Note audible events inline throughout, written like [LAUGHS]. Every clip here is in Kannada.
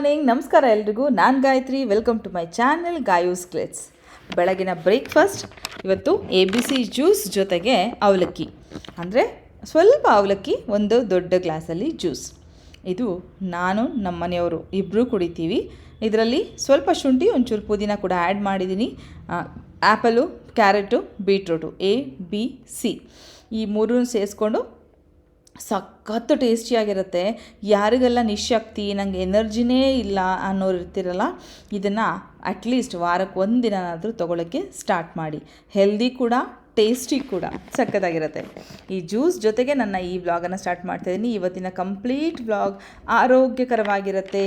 ಮಾರ್ನಿಂಗ್ ನಮಸ್ಕಾರ ಎಲ್ರಿಗೂ. ನಾನು Gayatri. Welcome to my channel Gayu's ಕ್ಲೇಟ್ಸ್ ಬೆಳಗಿನ ಬ್ರೇಕ್ಫಾಸ್ಟ್ ಇವತ್ತು ಎ ಬಿ ಸಿ ಜ್ಯೂಸ್ ಜೊತೆಗೆ ಅವಲಕ್ಕಿ. ಅಂದರೆ ಸ್ವಲ್ಪ ಅವಲಕ್ಕಿ, ಒಂದು ದೊಡ್ಡ ಗ್ಲಾಸಲ್ಲಿ ಜ್ಯೂಸ್ ಇದು ನಾನು, ನಮ್ಮ ಮನೆಯವರು ಇಬ್ಬರೂ ಕುಡಿತೀವಿ. ಇದರಲ್ಲಿ ಸ್ವಲ್ಪ ಶುಂಠಿ, ಒಂಚೂರು ಪುದೀನ ಕೂಡ ಆ್ಯಡ್ ಮಾಡಿದ್ದೀನಿ. Apple carrot beetroot A B C ಈ ಮೂರನ್ನು ಸೇರಿಸ್ಕೊಂಡು ಸಖತ್ತು ಟೇಸ್ಟಿಯಾಗಿರುತ್ತೆ. ಯಾರಿಗೆಲ್ಲ ನಿಶಕ್ತಿ ನನಗೆ ಎನರ್ಜಿನೇ ಇಲ್ಲ ಅನ್ನೋರು ಇರ್ತಿರಲ್ಲ, ಇದನ್ನು ಅಟ್ಲೀಸ್ಟ್ ವಾರಕ್ಕೆ ಒಂದು ದಿನನಾದರೂ ಸ್ಟಾರ್ಟ್ ಮಾಡಿ. ಹೆಲ್ದಿ ಕೂಡ ಟೇಸ್ಟಿ ಕೂಡ, ಸಖತ್ತಾಗಿರುತ್ತೆ. ಈ ಜ್ಯೂಸ್ ಜೊತೆಗೆ ನನ್ನ ಈ ವ್ಲಾಗನ್ನು ಸ್ಟಾರ್ಟ್ ಮಾಡ್ತಾಯಿದ್ದೀನಿ ಇವತ್ತಿನ ಕಂಪ್ಲೀಟ್ ವ್ಲಾಗ್ ಆರೋಗ್ಯಕರವಾಗಿರುತ್ತೆ.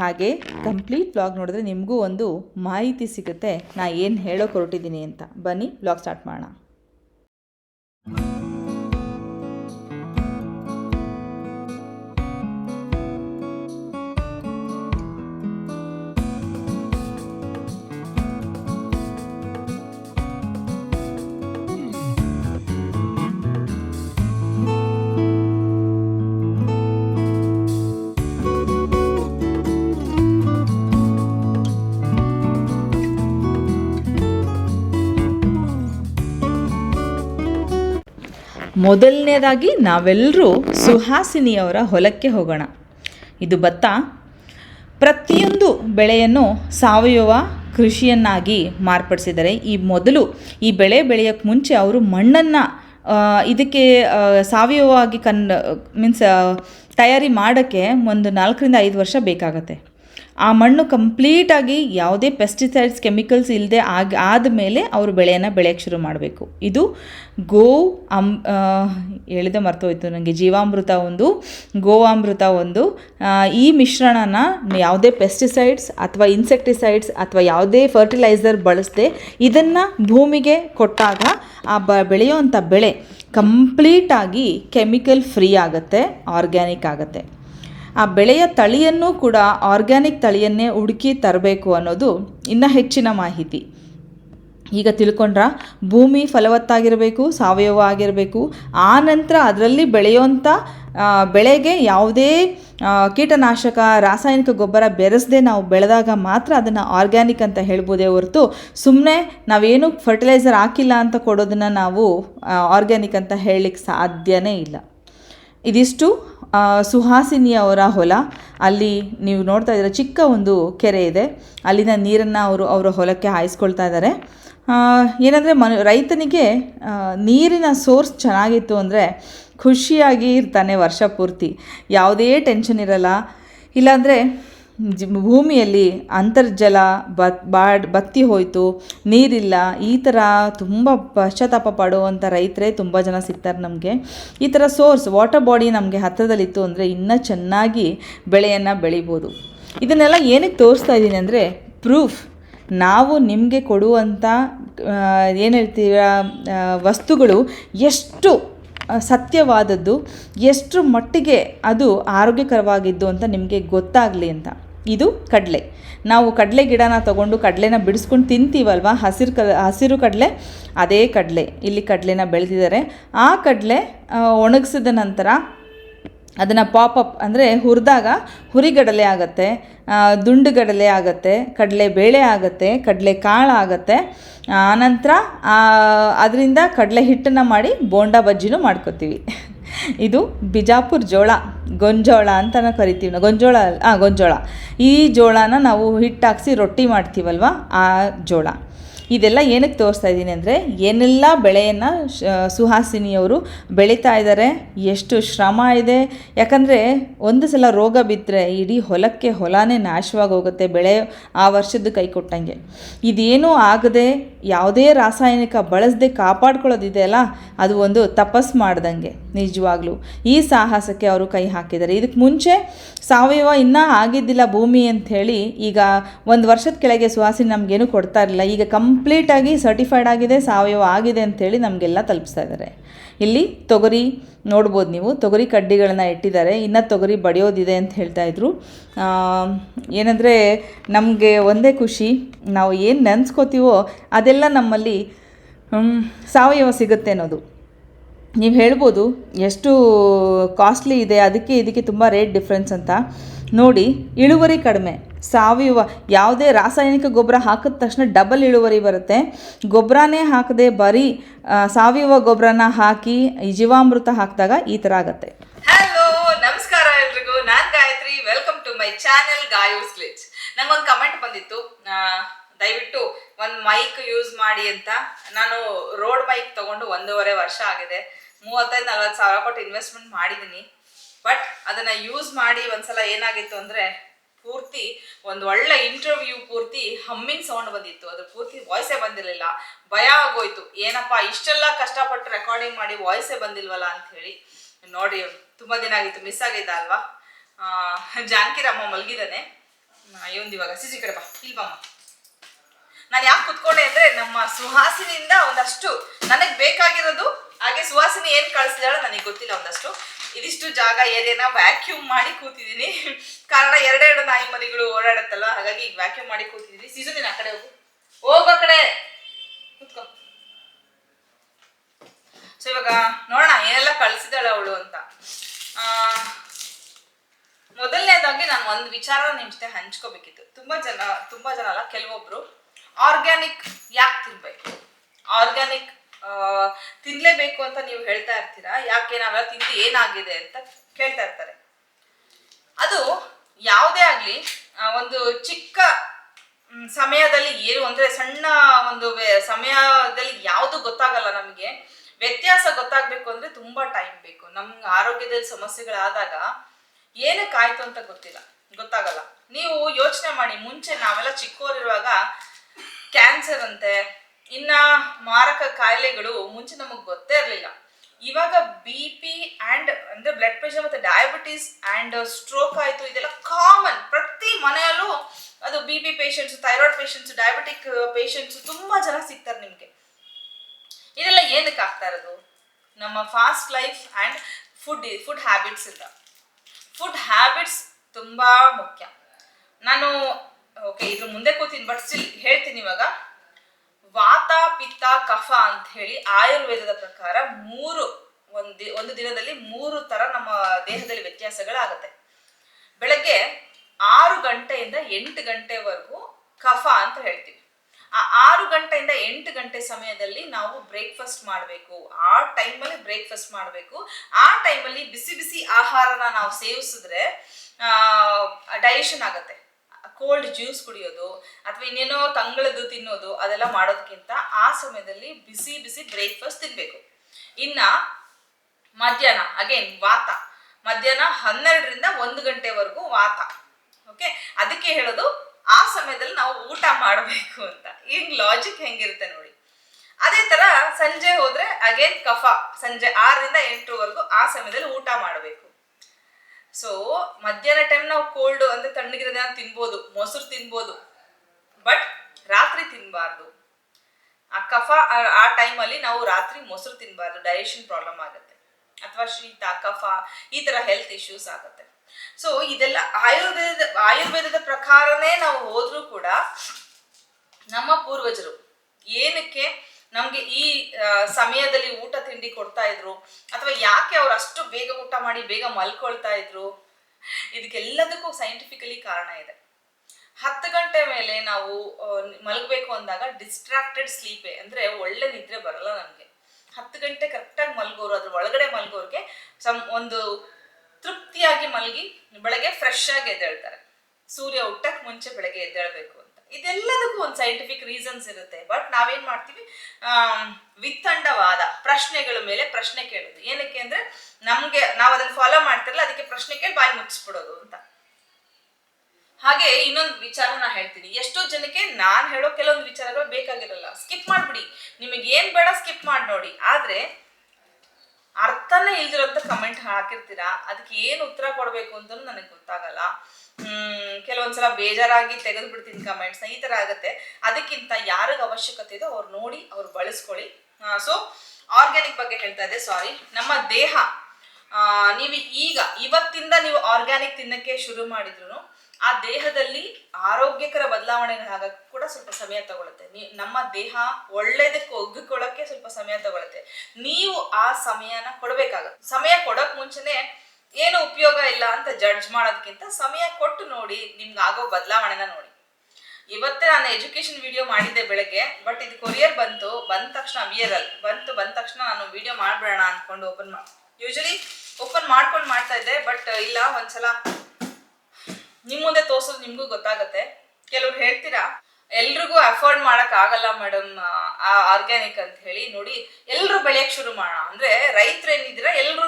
ಹಾಗೆ ಕಂಪ್ಲೀಟ್ ವ್ಲಾಗ್ ನೋಡಿದ್ರೆ ನಿಮಗೂ ಒಂದು ಮಾಹಿತಿ ಸಿಗುತ್ತೆ. ನಾ ಏನು ಹೇಳೋಕೆ ಹೊರಟಿದ್ದೀನಿ ಅಂತ. ಬನ್ನಿ ವ್ಲಾಗ್ ಸ್ಟಾರ್ಟ್ ಮಾಡೋಣ. ಮೊದಲನೇದಾಗಿ ನಾವೆಲ್ಲರೂ ಸುಹಾಸಿನಿಯವರ ಹೊಲಕ್ಕೆ ಹೋಗೋಣ. ಇದು ಭತ್ತ. ಪ್ರತಿಯೊಂದು ಬೆಳೆಯನ್ನು ಸಾವಯವ ಕೃಷಿಯನ್ನಾಗಿ ಮಾರ್ಪಡಿಸಿದರೆ ಈ ಮೊದಲು ಈ ಬೆಳೆ ಬೆಳೆಯೋಕ್ಕೆ ಮುಂಚೆ ಅವರು ಮಣ್ಣನ್ನು ಇದಕ್ಕೆ ಸಾವಯವವಾಗಿ ಕನ್, ಮೀನ್ಸ್ ತಯಾರಿ ಮಾಡೋಕ್ಕೆ ಒಂದು ನಾಲ್ಕರಿಂದ ಐದು ವರ್ಷ ಬೇಕಾಗತ್ತೆ. ಆ ಮಣ್ಣು ಕಂಪ್ಲೀಟಾಗಿ ಯಾವುದೇ ಪೆಸ್ಟಿಸೈಡ್ಸ್ ಕೆಮಿಕಲ್ಸ್ ಇಲ್ಲದೆ ಆಗ ಆದಮೇಲೆ ಅವರು ಬೆಳೆಯನ್ನು ಬೆಳೆಯೋಕ್ಕೆ ಶುರು ಮಾಡಬೇಕು. ಇದು ಗೋ ಹೇಳಿದ ಹೇಳಿದೆ ಮರ್ತೋಯ್ತು ನನಗೆ ಜೀವಾಮೃತ ಒಂದು, ಗೋವಾಮೃತ ಒಂದು. ಈ ಮಿಶ್ರಣನ ಯಾವುದೇ ಪೆಸ್ಟಿಸೈಡ್ಸ್ ಅಥವಾ ಇನ್ಸೆಕ್ಟಿಸೈಡ್ಸ್ ಅಥವಾ ಯಾವುದೇ ಫರ್ಟಿಲೈಸರ್ ಬಳಸದೆ ಇದನ್ನು ಭೂಮಿಗೆ ಕೊಟ್ಟಾಗ ಆ ಬ ಬೆಳೆಯುವಂಥ ಬೆಳೆ ಕಂಪ್ಲೀಟಾಗಿ ಕೆಮಿಕಲ್ ಫ್ರೀ ಆಗುತ್ತೆ ಆರ್ಗ್ಯಾನಿಕ್ ಆಗುತ್ತೆ. ಆ ಬೆಳೆಯ ತಳಿಯನ್ನು ಕೂಡ ಆರ್ಗ್ಯಾನಿಕ್ ತಳಿಯನ್ನೇ ಹುಡುಕಿ ತರಬೇಕು ಅನ್ನೋದು ಇನ್ನೂ ಹೆಚ್ಚಿನ ಮಾಹಿತಿ. ಈಗ ತಿಳ್ಕೊಂಡ್ರ ಭೂಮಿ ಫಲವತ್ತಾಗಿರಬೇಕು, ಸಾವಯವ ಆಗಿರಬೇಕು, ಆ ನಂತರ ಅದರಲ್ಲಿ ಬೆಳೆಯುವಂಥ ಬೆಳೆಗೆ ಯಾವುದೇ ಕೀಟನಾಶಕ, ರಾಸಾಯನಿಕ ಗೊಬ್ಬರ ಬೆರೆಸದೆ ನಾವು ಬೆಳೆದಾಗ ಮಾತ್ರ ಅದನ್ನು ಆರ್ಗ್ಯಾನಿಕ್ ಅಂತ ಹೇಳ್ಬೋದೇ ಹೊರತು ಸುಮ್ಮನೆ ನಾವೇನು ಫರ್ಟಿಲೈಸರ್ ಹಾಕಿಲ್ಲ ಅಂತ ಕೊಡೋದನ್ನು ನಾವು ಆರ್ಗ್ಯಾನಿಕ್ ಅಂತ ಹೇಳಲಿಕ್ಕೆ ಸಾಧ್ಯನೇ ಇಲ್ಲ. ಇದಿಷ್ಟು. ಸುಹಾಸಿನಿ ಅವರ ಹೊಲ. ಅಲ್ಲಿ ನೀವು ನೋಡ್ತಾ ಇದ್ದೀರ, ಚಿಕ್ಕ ಒಂದು ಕೆರೆ ಇದೆ. ಅಲ್ಲಿನ ನೀರನ್ನು ಅವರು ಅವರ ಹೊಲಕ್ಕೆ ಹಾಯಿಸ್ಕೊಳ್ತಾ ಇದ್ದಾರೆ. ಏನಂದರೆ ಮನು, ರೈತನಿಗೆ ನೀರಿನ ಸೋರ್ಸ್ ಚೆನ್ನಾಗಿತ್ತು ಅಂದರೆ ಖುಷಿಯಾಗಿ ಇರ್ತಾನೆ ವರ್ಷ ಪೂರ್ತಿ. ಯಾವುದೇ ಟೆನ್ಷನ್ ಇರಲ್ಲ. ಇಲ್ಲಾಂದರೆ ಜಿ ಭೂಮಿಯಲ್ಲಿ ಅಂತರ್ಜಲ, ಬತ್ ಬಾಡ್ ಬತ್ತಿ ಹೋಯಿತು, ನೀರಿಲ್ಲ, ಈ ಥರ ತುಂಬ ಪಶ್ಚಾತ್ತಾಪ ಪಡುವಂಥ ರೈತರೇ ತುಂಬ ಜನ ಸಿಗ್ತಾರೆ ನಮಗೆ. ಈ ಥರ ಸೋರ್ಸ್ ವಾಟರ್ ಬಾಡಿ ನಮಗೆ ಹತ್ತಿರದಲ್ಲಿತ್ತು ಅಂದರೆ ಇನ್ನೂ ಚೆನ್ನಾಗಿ ಬೆಳೆಯನ್ನು ಬೆಳಿಬೋದು. ಇದನ್ನೆಲ್ಲ ಏನಕ್ಕೆ ತೋರಿಸ್ತಾ ಇದ್ದೀನಿ ಅಂದರೆ ಪ್ರೂಫ್ ನಾವು ನಿಮಗೆ ಕೊಡುವಂಥ ಏನು ಹೇಳ್ತೀರ ವಸ್ತುಗಳು ಎಷ್ಟು ಸತ್ಯವಾದದ್ದು ಎಷ್ಟರ ಮಟ್ಟಿಗೆ ಅದು ಆರೋಗ್ಯಕರವಾಗಿದ್ದು ಅಂತ ನಿಮಗೆ ಗೊತ್ತಾಗಲಿ ಅಂತ. ಇದು ಕಡಲೆ. ನಾವು ಕಡಲೆ ಗಿಡನ ತಗೊಂಡು ಕಡಲೆನ ಬಿಡಿಸ್ಕೊಂಡು ತಿಂತೀವಲ್ವ? ಹಸಿರು ಕ, ಹಸಿರು ಕಡಲೆ, ಅದೇ ಕಡಲೆ. ಇಲ್ಲಿ ಕಡಲೆನ ಬೆಳೆದಿದ್ದಾರೆ. ಆ ಕಡಲೆ ಒಣಗಿಸಿದ ನಂತರ ಅದನ್ನು ಪಾಪಪ್ ಅಂದರೆ ಹುರಿದಾಗ ಹುರಿಗಡಲೆ ಆಗುತ್ತೆ ದುಂಡುಗಡಲೆ ಆಗುತ್ತೆ, ಕಡಲೆ ಬೇಳೆ ಆಗುತ್ತೆ, ಕಡಲೆ ಕಾಳು ಆಗುತ್ತೆ. ಆನಂತರ ಅದರಿಂದ ಕಡಲೆ ಹಿಟ್ಟನ್ನು ಮಾಡಿ ಬೋಂಡಾ ಬಜ್ಜಿನೂ ಮಾಡ್ಕೊತೀವಿ. ಇದು ಬಿಜಾಪುರ ಜೋಳ, ಗೊಂಜೋಳ ಅಂತ ನಾವು ಕರಿತೀವಿ ನಾವು. ಗೊಂಜೋಳ ಹಾಂ ಗೊಂಜೋಳ. ಈ ಜೋಳನ ನಾವು ಹಿಟ್ಟು ಹಾಕ್ಸಿ ರೊಟ್ಟಿ ಮಾಡ್ತೀವಲ್ವ? ಆ ಜೋಳ. ಇದೆಲ್ಲ ಏನಕ್ಕೆ ತೋರಿಸ್ತಾ ಇದ್ದೀನಿ ಅಂದರೆ ಏನೆಲ್ಲ ಬೆಳೆಯನ್ನು ಸುಹಾಸಿನಿಯವರು ಬೆಳೀತಾ ಇದ್ದಾರೆ, ಎಷ್ಟು ಶ್ರಮ ಇದೆ. ಯಾಕಂದರೆ ಒಂದು ಸಲ ರೋಗ ಬಿದ್ದರೆ ಇಡೀ ಹೊಲಕ್ಕೆ ಹೊಲನೇ ನಾಶವಾಗಿ ಹೋಗುತ್ತೆ ಬೆಳೆ ಆ ವರ್ಷದ್ದು ಕೈ ಕೊಟ್ಟಂಗೆ. ಇದೇನು ಆಗದೆ ಯಾವುದೇ ರಾಸಾಯನಿಕ ಬಳಸದೆ ಕಾಪಾಡ್ಕೊಳ್ಳೋದಿದೆಯಲ್ಲ ಅದು ಒಂದು ತಪಸ್ ಮಾಡ್ದಂಗೆ, ನಿಜವಾಗ್ಲೂ. ಈ ಸಾಹಸಕ್ಕೆ ಅವರು ಕೈ ಹಾಕಿದ್ದಾರೆ. ಇದಕ್ಕೆ ಮುಂಚೆ ಸಾವಯವ ಇನ್ನೂ ಆಗಿದ್ದಿಲ್ಲ ಭೂಮಿ ಅಂಥೇಳಿ ಈಗ ಒಂದು ವರ್ಷದ ಕೆಳಗೆ ಸುವಾಸಿನಿ ನಮಗೇನು ಕೊಡ್ತಾ ಇರಲಿಲ್ಲ. ಈಗ ಕಂಪ್ಲೀಟಾಗಿ ಸರ್ಟಿಫೈಡ್ ಆಗಿದೆ, ಸಾವಯವ ಆಗಿದೆ ಅಂಥೇಳಿ ನಮಗೆಲ್ಲ ತಲುಪಿಸ್ತಾ ಇದ್ದಾರೆ. ಇಲ್ಲಿ ತೊಗರಿ ನೋಡ್ಬೋದು ನೀವು, ತೊಗರಿ ಕಡ್ಡಿಗಳನ್ನ ಇಟ್ಟಿದ್ದಾರೆ. ಇನ್ನು ತೊಗರಿ ಬಡಿಯೋದಿದೆ ಅಂತ ಹೇಳ್ತಾ ಇದ್ರು. ಏನಂದರೆ ನಮಗೆ ಒಂದೇ ಖುಷಿ, ನಾವು ಏನು ನೆನೆಸ್ಕೋತೀವೋ ಅದೆಲ್ಲ ನಮ್ಮಲ್ಲಿ ಸಾವಯವ ಸಿಗುತ್ತೆ ಅನ್ನೋದು. ನೀವು ಹೇಳ್ಬೋದು ಎಷ್ಟು ಕಾಸ್ಟ್ಲಿ ಇದೆ, ಅದಕ್ಕೆ ಇದಕ್ಕೆ ತುಂಬ ರೇಟ್ ಡಿಫ್ರೆನ್ಸ್ ಅಂತ. ನೋಡಿ, ಇಳುವರಿ ಕಡಿಮೆ. ಸಾವಯವ, ಯಾವುದೇ ರಾಸಾಯನಿಕ ಗೊಬ್ಬರ ಹಾಕಿದ ತಕ್ಷಣ ಡಬಲ್ ಇಳುವರಿ ಬರುತ್ತೆ. ಗೊಬ್ಬರನೇ ಹಾಕದೆ ಬರೀ ಸಾವಯವ ಗೊಬ್ಬರನ ಹಾಕಿ ಜೀವಾಮೃತ ಹಾಕಿದಾಗ ಈ ಥರ ಆಗುತ್ತೆ. ಹಲೋ ನಮಸ್ಕಾರ ಎಲ್ರಿಗೂ. ನಾನು Gayathri. Welcome to my channel Gayu's ಸ್ಲಿಚ್ ನಂಗೊಂದು ಕಮೆಂಟ್ ಬಂದಿತ್ತು. ದಯವಿಟ್ಟು ಒಂದು ಮೈಕ್ ಯೂಸ್ ಮಾಡಿ ಅಂತ. ನಾನು ರೋಡ್ ಮೈಕ್ ತಗೊಂಡು ಒಂದೂವರೆ ವರ್ಷ ಆಗಿದೆ. ಮೂವತ್ತೈದು, ನಲ್ವತ್ತು ಸಾವಿರ ಕೊಟ್ಟು ಇನ್ವೆಸ್ಟ್ಮೆಂಟ್ ಮಾಡಿದ್ದೀನಿ ಬಟ್ ಅದನ್ನು ಯೂಸ್ ಮಾಡಿ ಒಂದ್ಸಲ ಏನಾಗಿತ್ತು ಅಂದರೆ, ಪೂರ್ತಿ ಒಂದು ಒಳ್ಳೆ ಇಂಟರ್ವ್ಯೂ ಪೂರ್ತಿ ಹಮ್ಮಿಂಗ್ ಸೌಂಡ್ ಬಂದಿತ್ತು. ಅದು ಪೂರ್ತಿ ವಾಯ್ಸೇ ಬಂದಿರಲಿಲ್ಲ. ಭಯ ಆಗೋಯ್ತು. ಏನಪ್ಪ, ಇಷ್ಟೆಲ್ಲ ಕಷ್ಟಪಟ್ಟು ರೆಕಾರ್ಡಿಂಗ್ ಮಾಡಿ ವಾಯ್ಸೇ ಬಂದಿಲ್ವಲ್ಲ ಅಂತ ಹೇಳಿ. ನೋಡಿ, ತುಂಬ ದಿನ ಆಗಿತ್ತು. ಮಿಸ್ ಆಗಿದ್ದ ಅಲ್ವಾ? ಜಾನಕಿರಮ್ಮ ಮಲಗಿದಾನೆ ಇವನ್ ಇವಾಗ ಸಿಜಿ ಕಡೆ ಬಾ. ಇಲ್ಲಿ ಬಾಮ್ಮ. ನಾನು ಯಾಕೆ ಕುತ್ಕೊಂಡೆ ಅಂದರೆ ನಮ್ಮ ಸುಹಾಸಿನಿಂದ ಒಂದಷ್ಟು ನನಗೆ ಬೇಕಾಗಿರೋದು ಹಾಗೆ ಸುವಾಸನೆ ಏನ್ ಕಳಿಸಿದಾಳ ನನಗೆ ಗೊತ್ತಿಲ್ಲ ಒಂದಷ್ಟು. ಇದಿಷ್ಟು ಜಾಗ, ಏರಿಯಾನ ವ್ಯಾಕ್ಯೂಮ್ ಮಾಡಿ ಕೂತಿದ್ದೀನಿ ಕಾರಣ ಎರಡೆರಡು ನಾಯಿ ಮರಿಗಳು ಓಡಾಡುತ್ತಲ್ಲ, ಹಾಗಾಗಿ ಈಗ ವ್ಯಾಕ್ಯೂಮ್ ಮಾಡಿ ಕೂತಿದ್ದೀನಿ ಸೀಸನ್ ಆ ಕಡೆ ಹೋಗು. ಹೋಗು ಆ ಕಡೆ. ಕುತ್ಕೋ. ಸೊ ಇವಾಗ ನೋಡೋಣ ಏನೆಲ್ಲ ಕಳ್ಸಿದಾಳೆ ಅವಳು ಅಂತ. ಮೊದಲನೇದಾಗಿ ನಾನು ಒಂದು ವಿಚಾರ ನಿಮ್ಮ ಜೊತೆ ಹಂಚ್ಕೋಬೇಕಿತ್ತು. ತುಂಬಾ ಜನ ತುಂಬಾ ಜನ ಅಲ್ಲ, ಕೆಲವೊಬ್ರು. ಆರ್ಗ್ಯಾನಿಕ್ ಯಾಕೆ ತಿನ್ಬೇಕು? ಆರ್ಗ್ಯಾನಿಕ್ ತಿನ್ಲೇಬೇಕು ಅಂತ ನೀವು ಹೇಳ್ತಾ ಇರ್ತೀರಾ? ಯಾಕೆ ನಾವೆಲ್ಲ ತಿಂದು ಏನಾಗಿದೆ ಅಂತ ಕೇಳ್ತಾ ಇರ್ತಾರೆ. ಅದು ಯಾವುದೇ ಆಗ್ಲಿ ಒಂದು ಚಿಕ್ಕ ಸಮಯದಲ್ಲಿ ಏನು ಅಂದ್ರೆ ಸಣ್ಣ ಒಂದು ಸಮಯದಲ್ಲಿ ಯಾವುದು ಗೊತ್ತಾಗಲ್ಲ ನಮಗೆ. ವ್ಯತ್ಯಾಸ ಗೊತ್ತಾಗ್ಬೇಕು ಅಂದ್ರೆ ತುಂಬಾ ಟೈಮ್ ಬೇಕು. ನಮ್ಗೆ ಆರೋಗ್ಯದಲ್ಲಿ ಸಮಸ್ಯೆಗಳಾದಾಗ ಏನಕ್ಕಾಯ್ತು ಅಂತ ಗೊತ್ತಿಲ್ಲ, ಗೊತ್ತಾಗಲ್ಲ. ನೀವು ಯೋಚನೆ ಮಾಡಿ, ಮುಂಚೆ ನಾವೆಲ್ಲ ಚಿಕ್ಕವರಿರುವಾಗ ಕ್ಯಾನ್ಸರ್ ಅಂತೆ ಇನ್ನ ಮಾರಕ ಕಾಯಿಲೆಗಳು ಮುಂಚೆ ನಮಗೆ ಗೊತ್ತೇ ಇರಲಿಲ್ಲ. ಇವಾಗ ಬಿ ಪಿ ಅಂಡ್ ಅಂದ್ರೆ ಬ್ಲಡ್ ಪ್ರೆಷರ್ ಮತ್ತೆ ಡಯಾಬಿಟಿಸ್ ಅಂಡ್ ಸ್ಟ್ರೋಕ್ ಆಯಿತು, ಇದೆಲ್ಲ ಕಾಮನ್ ಪ್ರತಿ ಮನೆಯಲ್ಲೂ ಅದು B P patients thyroid patients diabetic patients ತುಂಬಾ ಜನ ಸಿಗ್ತಾರೆ ನಿಮಗೆ. ಇದೆಲ್ಲ ಏನಕ್ಕೆ ಆಗ್ತಾ ಇರೋದು? ನಮ್ಮ fast life and food food habits ಇಂದ. ಫುಡ್ ಹ್ಯಾಬಿಟ್ಸ್ ತುಂಬಾ ಮುಖ್ಯ. ನಾನು ಓಕೆ ಇದ್ರ ಮುಂದೆ ಕೂತೀನಿ ಬಟ್ ಸ್ಟಿಲ್ ಹೇಳ್ತೀನಿ ಇವಾಗ. ವಾತ ಪಿತ್ತ ಕಫ ಅಂತ ಹೇಳಿ ಆಯುರ್ವೇದದ ಪ್ರಕಾರ ಮೂರು ಒಂದು ಒಂದು ದಿನದಲ್ಲಿ ಮೂರು ತರ ನಮ್ಮ ದೇಹದಲ್ಲಿ ವ್ಯತ್ಯಾಸಗಳಾಗತ್ತೆ. ಬೆಳಗ್ಗೆ ಆರು ಗಂಟೆಯಿಂದ ಎಂಟು ಗಂಟೆವರೆಗೂ ಕಫ ಅಂತ ಹೇಳ್ತೀವಿ. ಆ ಆರು ಗಂಟೆಯಿಂದ ಎಂಟು ಗಂಟೆ ಸಮಯದಲ್ಲಿ ನಾವು ಬ್ರೇಕ್ಫಾಸ್ಟ್ ಮಾಡಬೇಕು. ಆ ಟೈಮಲ್ಲಿ ಬ್ರೇಕ್ಫಾಸ್ಟ್ ಮಾಡಬೇಕು. ಆ ಟೈಮಲ್ಲಿ ಬಿಸಿ ಬಿಸಿ ಆಹಾರನ ನಾವು ಸೇವಿಸಿದ್ರೆ ಡೈಜೆಷನ್ ಆಗತ್ತೆ. ಕೋಲ್ಡ್ ಜ್ಯೂಸ್ ಕುಡಿಯೋದು ಅಥವಾ ಇನ್ನೇನೋ ತಂಗಳದ್ದು ತಿನ್ನೋದು ಅದೆಲ್ಲ ಮಾಡೋದಕ್ಕಿಂತ ಆ ಸಮಯದಲ್ಲಿ ಬಿಸಿ ಬಿಸಿ ಬ್ರೇಕ್ಫಾಸ್ಟ್ ತಿನ್ಬೇಕು. ಇನ್ನ ಮಧ್ಯಾಹ್ನ ಅಗೇನ್ ವಾತ. ಮಧ್ಯಾಹ್ನ ಹನ್ನೆರಡರಿಂದ ಒಂದು ಗಂಟೆವರೆಗೂ ವಾತ. ಓಕೆ ಅದಕ್ಕೆ ಹೇಳೋದು ಆ ಸಮಯದಲ್ಲಿ ನಾವು ಊಟ ಮಾಡಬೇಕು ಅಂತ. ಈಗ ಲಾಜಿಕ್ ಹೆಂಗಿರುತ್ತೆ ನೋಡಿ. ಅದೇ ತರ ಸಂಜೆ ಹೋದ್ರೆ ಅಗೇನ್ ಕಫ, ಸಂಜೆ ಆರರಿಂದ ಎಂಟರವರೆಗೂ ಆ ಸಮಯದಲ್ಲಿ ಊಟ ಮಾಡಬೇಕು. ಸೊ ಮಧ್ಯಾಹ್ನ ಟೈಮ್ ನಾವು ಕೋಲ್ಡ್ ಅಂದ್ರೆ ತಣ್ಣಗಿರೋದನ್ನ ತಿನ್ಬೋದು, ಮೊಸರು ತಿನ್ಬೋದು. ಬಟ್ ರಾತ್ರಿ ತಿನ್ಬಾರ್ದು. ಆ ಕಫ, ಆ- ಟೈಮ್ ಟೈಮಲ್ಲಿ ನಾವು ರಾತ್ರಿ ಮೊಸರು ತಿನ್ಬಾರ್ದು ಡೈಜೆಷನ್ ಪ್ರಾಬ್ಲಮ್ ಆಗುತ್ತೆ. ಅಥವಾ ಶೀತ, ಕಫ, ಈ ತರ ಹೆಲ್ತ್ ಇಶ್ಯೂಸ್ ಆಗುತ್ತೆ. ಸೊ ಇದೆಲ್ಲ ಆಯುರ್ವೇದ, ಆಯುರ್ವೇದದ ಪ್ರಕಾರನೇ ನಾವು ಹೋದ್ರೂ ಕೂಡ ನಮ್ಮ ಪೂರ್ವಜರು ಏನಕ್ಕೆ ನಮ್ಗೆ ಈ ಸಮಯದಲ್ಲಿ ಊಟ ತಿಂಡಿ ಕೊಡ್ತಾ ಇದ್ರು. ಅಥವಾ ಯಾಕೆ ಅವ್ರು ಅಷ್ಟು ಬೇಗ ಊಟ ಮಾಡಿ ಬೇಗ ಮಲ್ಕೊಳ್ತಾ ಇದ್ರು? ಇದಕ್ಕೆಲ್ಲದಕ್ಕೂ ಸೈಂಟಿಫಿಕಲಿ ಕಾರಣ ಇದೆ. ಹತ್ತು ಗಂಟೆ ಮೇಲೆ ನಾವು ಮಲಗಬೇಕು ಅಂದಾಗ ಡಿಸ್ಟ್ರಾಕ್ಟೆಡ್ ಸ್ಲೀಪೆ ಅಂದ್ರೆ ಒಳ್ಳೆ ನಿದ್ರೆ ಬರಲ್ಲ ನಮಗೆ. ಹತ್ತು ಗಂಟೆ ಕರೆಕ್ಟಾಗಿ ಮಲಗೋರು, ಅದ್ರ ಒಳಗಡೆ ಮಲಗೋರ್ಗೆ ಸಮ್, ಒಂದು ತೃಪ್ತಿಯಾಗಿ ಮಲಗಿ ಬೆಳಗ್ಗೆ ಫ್ರೆಶ್ ಆಗಿ ಎದ್ದೇಳ್ತಾರೆ. ಸೂರ್ಯ ಹುಟ್ಟಕ್ ಮುಂಚೆ ಬೆಳಗ್ಗೆ ಎದ್ದೇಳ್ಬೇಕು. ಇದೆಲ್ಲದಕ್ಕೂ ಒಂದು ಸೈಂಟಿಫಿಕ್ ರೀಸನ್ಸ್ ಇರುತ್ತೆ. ಬಟ್ ನಾವೇನ್ ಮಾಡ್ತೀವಿ? ವಿತ್ತಂಡವಾದ ಪ್ರಶ್ನೆಗಳ ಮೇಲೆ ಪ್ರಶ್ನೆ ಕೇಳೋದು. ಏನಕ್ಕೆ ಅಂದ್ರೆ, ನಮ್ಗೆ ನಾವು ಅದನ್ನ ಫಾಲೋ ಮಾಡ್ತಿರಲ್ಲ, ಅದಕ್ಕೆ ಪ್ರಶ್ನೆ ಕೇಳಿ ಬಾಯಿ ಮುಚ್ಚಿಸ್ಬಿಡೋದು ಅಂತ. ಹಾಗೆ ಇನ್ನೊಂದು ವಿಚಾರ ನಾ ಹೇಳ್ತೀನಿ. ಎಷ್ಟೋ ಜನಕ್ಕೆ ನಾನು ಹೇಳೋ ಕೆಲವೊಂದು ವಿಚಾರಗಳು ಬೇಕಾಗಿರಲ್ಲ. ಸ್ಕಿಪ್ ಮಾಡ್ಬಿಡಿ. ನಿಮಗೆ ಏನ್ ಬೇಡ ಸ್ಕಿಪ್ ಮಾಡಿ ನೋಡಿ. ಆದ್ರೆ, ಅರ್ಥನೇ ಇಲ್ದಿರೋಂಥ ಕಮೆಂಟ್ ಹಾಕಿರ್ತೀರಾ? ಅದಕ್ಕೆ ಏನು ಉತ್ತರ ಕೊಡಬೇಕು ಅಂತ ನನಗೆ ಗೊತ್ತಾಗಲ್ಲ. ಹ್ಮ್ ಕೆಲವೊಂದ್ಸಲ ಬೇಜಾರಾಗಿ ತೆಗೆದು ಬಿಡ್ತೀನಿ ಕಮೆಂಟ್ಸ್ನ ಈ ಥರ ಆಗುತ್ತೆ. ಅದಕ್ಕಿಂತ ಯಾರಿಗೆ ಅವಶ್ಯಕತೆ ಇದೋ ಅವ್ರು ನೋಡಿ, ಅವ್ರು ಬಳಸ್ಕೊಳ್ಳಿ. ಸೊ ಆರ್ಗ್ಯಾನಿಕ್ ಬಗ್ಗೆ ಹೇಳ್ತಾ ಇದ್ದೆ ಸಾರಿ ನಮ್ಮ ದೇಹ ನೀವು ಈಗ, ಇವತ್ತಿಂದ ನೀವು ಆರ್ಗ್ಯಾನಿಕ್ ತಿನ್ನಕ್ಕೆ ಶುರು ಮಾಡಿದ್ರು ಆ ದೇಹದಲ್ಲಿ ಆರೋಗ್ಯಕರ ಬದಲಾವಣೆಗಳಾಗಕ್ಕೆ ಕೂಡ ಸ್ವಲ್ಪ ಸಮಯ ತಗೊಳುತ್ತೆ. ನಮ್ಮ ದೇಹ ಒಳ್ಳೇದಕ್ಕೆ ಒಗ್ಗಿಕೊಳ್ಳಕ್ಕೆ ಸ್ವಲ್ಪ ಸಮಯ ತಗೊಳುತ್ತೆ. ನೀವು ಆ ಸಮಯನ ಕೊಡಬೇಕಾಗತ್ತೆ. ಸಮಯ ಕೊಡೋಕ್ ಮುಂಚೆನೆ ಏನು ಉಪಯೋಗ ಇಲ್ಲ ಅಂತ ಜಡ್ಜ್ ಮಾಡೋದಕ್ಕಿಂತ ಸಮಯ ಕೊಟ್ಟು ನೋಡಿ, ನಿಮ್ಗೆ ಆಗೋ ಬದಲಾವಣೆನ ನೋಡಿ. ಇವತ್ತೇ ನಾನು ಎಜುಕೇಶನ್ ವಿಡಿಯೋ ಮಾಡಿದ್ದೆ ಬೆಳಗ್ಗೆ ಬಟ್ ಇದು ಕೊರಿಯರ್ ಬಂತು, ಬಂದ ತಕ್ಷಣ ವಿಯರಲ್ ಬಂತು, ಬಂದ ತಕ್ಷಣ ನಾನು ವಿಡಿಯೋ ಮಾಡ್ಬಿಡೋಣ ಅಂದ್ಕೊಂಡು ಓಪನ್ ಮಾಡಿ ಯೂಶಲಿ ಓಪನ್ ಮಾಡ್ಕೊಂಡು ಮಾಡ್ತಾ ಇದ್ದೆ ಬಟ್ ಇಲ್ಲ, ಒಂದ್ಸಲ ನಿಮ್ಮ ಮುಂದೆ ತೋರ್ಸೋದು ನಿಮಗೂ ಗೊತ್ತಾಗುತ್ತೆ. ಕೆಲವ್ರು ಹೇಳ್ತೀರಾ? ಎಲ್ರಿಗೂ ಅಫೋರ್ಡ್ ಮಾಡಕ್ ಆಗಲ್ಲ ಮೇಡಮ್ ಆರ್ಗ್ಯಾನಿಕ್ ಅಂತ ಹೇಳಿ ನೋಡಿ ಎಲ್ರು ಬೆಳೆಯಕ್ ಶುರು ಮಾಡೋಣ ಅಂದ್ರೆ ರೈತರು ಏನಿದ್ರೆ ಎಲ್ರು